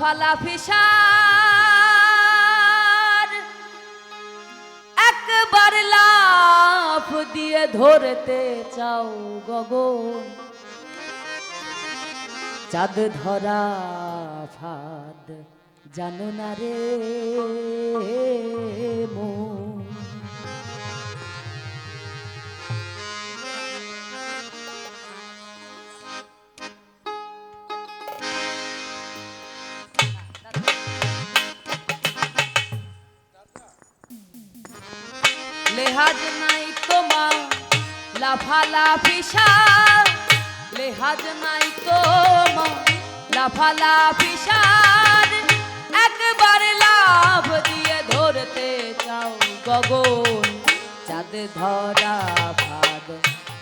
ফালা ফিসার। একবার লাফ দিয়ে ধরতে চাও গগন চাঁদ ধরা ফাদ জানো না রে মন। লেহাজ নাই তোমা লাফালাফি সার। লেহাজ নাই তোমা লাফালাফি সার। একবার লাভ দিয়ে ধরতে চাও গগন, চাঁদ ধরা ভাদ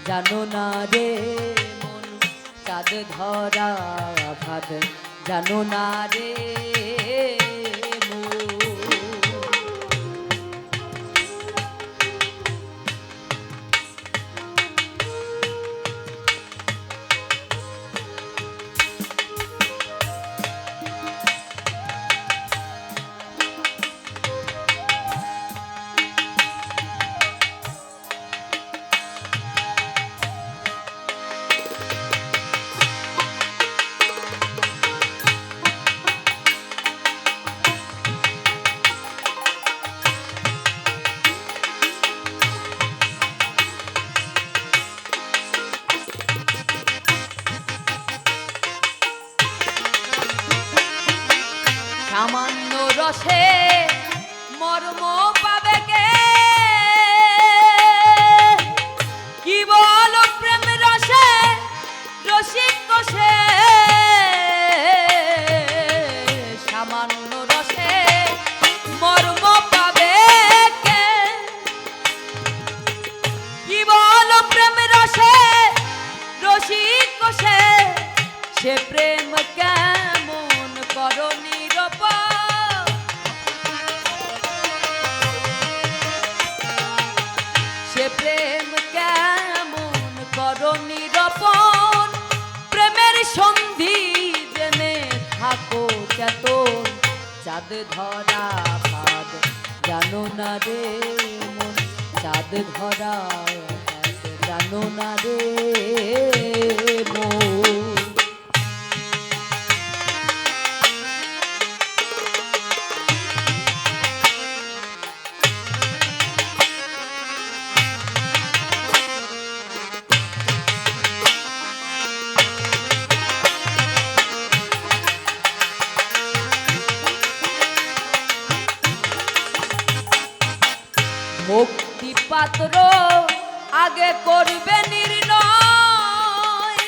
জানো না রে মন, চাঁদ ধরা ভাদ জানো না রে সামান্য রসে মর্ম পাবে কে? কি বল প্রেম রসে রসিক কোষে? সামান্য রসে মর্ম পাবে কে? কি বল প্রেম রসে রসিক কোষে? সে প্রেম থাকো চেতন চাঁদ ধরা ভাদ জানো না রে মন চাঁদ ধরা জানো না রে মুক্তি পাত্র আগে করবে নির্ণয়।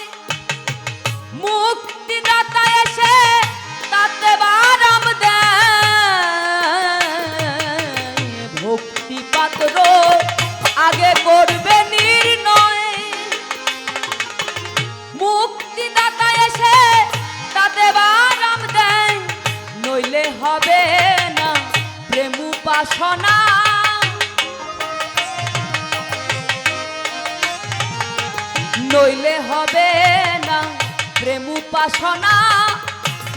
মুক্তিদাতা এসে তাতে বারাম ভক্তি পাত্র আগে করবে নির্ণয়। তাতে দেয়। নইলে হবে না প্রেম উপাসনা। নইলে হবে না। প্রেম উপাসনা,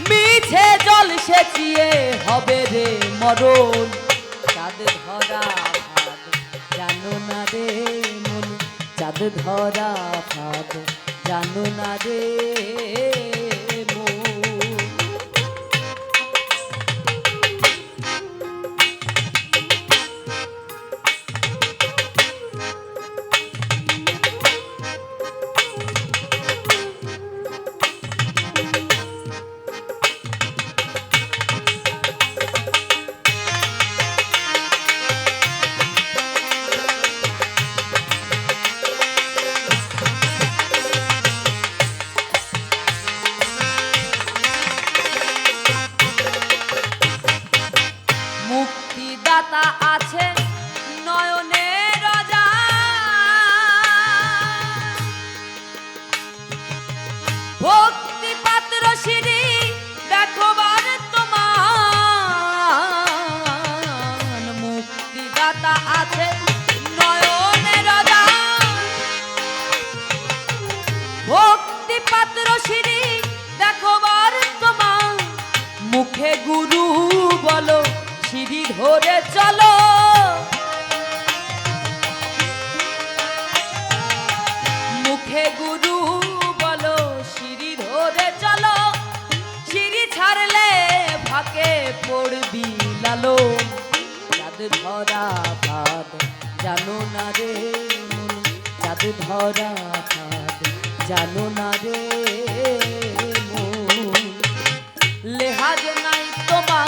মিছে জল সেচিয়ে হবে রে মরণ। চাঁদ ধরা ভাত জানো না রে মন। চাঁদ ধরা ভাত জানো না রে ধরে চলো। মুখে গুরু বলো, সিঁড়ি ধরে চলো। সিঁড়ি ছাড়লে ফাঁকে পড়বি লালো চাঁদ ধরা ভাত জানো না রে চাঁদ ধরা ভাত জানো না রে লেহাজ নাই তোমার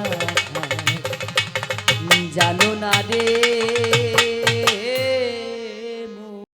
জানো না রে।